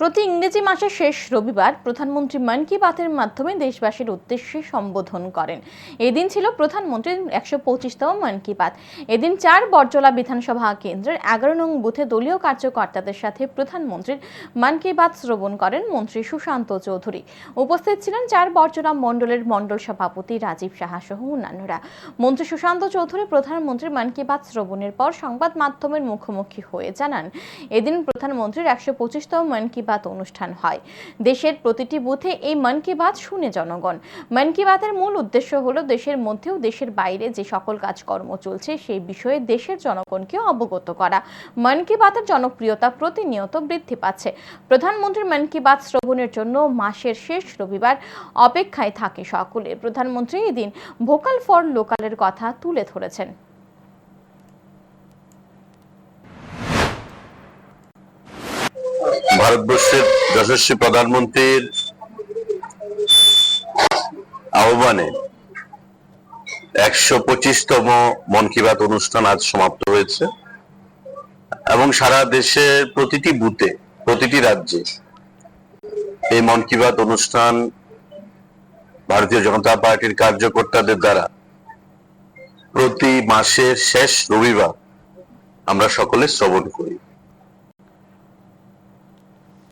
প্রতি ইংরেজি মাসের শেষ রবিবার প্রধানমন্ত্রী মন কি বাতের মাধ্যমে দেশবাসীর উদ্দেশ্যে সম্বোধন করেন। এদিন ছিল প্রধানমন্ত্রীর একশো পঁচিশতম মন কি বাত। এদিন চার বরজলা বিধানসভা কেন্দ্রের এগারো নং বুথে দলীয় কার্যকর্তাদের সাথে প্রধানমন্ত্রীর মন কি বাত শ্রবণ করেন মন্ত্রী সুশান্ত চৌধুরী। উপস্থিত ছিলেন চার বরজলা মণ্ডলের মণ্ডল সভাপতি রাজীব সাহা সহ অন্যান্যরা। মন্ত্রী সুশান্ত চৌধুরী প্রধানমন্ত্রীর মন কি বাত শ্রবণের পর সংবাদ মাধ্যমের মুখোমুখি হয়ে জানান, এদিন প্রধানমন্ত্রীর একশো পঁচিশতম মন কি বাত অনুষ্ঠান হয়। দেশের প্রতিটি বুথে এই মন কি বাত শুনে জনগণ। মন কি বাতের মূল উদ্দেশ্য হলো দেশের মধ্যেও দেশের বাইরে যে সকল কাজকর্ম চলছে সেই বিষয়ে দেশের জনগণকে অবগত করা। মন কি বাতের জনপ্রিয়তা প্রতিনিয়ত বৃদ্ধি পাচ্ছে। প্রধানমন্ত্রীর মন কি বাত শ্রবণের জন্য মাসের শেষ রবিবার অপেক্ষায় থাকে সকলে। প্রধানমন্ত্রী এদিন ভোকাল ফর লোকালের কথা তুলে ধরেছেন। ভারতবর্ষের যশস্বী প্রধানমন্ত্রীর আহ্বানে একশো পঁচিশতম মন কি বাত অনুষ্ঠান আজ সমাপ্ত হয়েছে। এবং সারা দেশের প্রতিটি বুথে, প্রতিটি রাজ্যে এই মন কি বাত অনুষ্ঠান ভারতীয় জনতা পার্টির কার্যকর্তাদের দ্বারা প্রতি মাসের শেষ রবিবার আমরা সকলে শ্রবণ করি।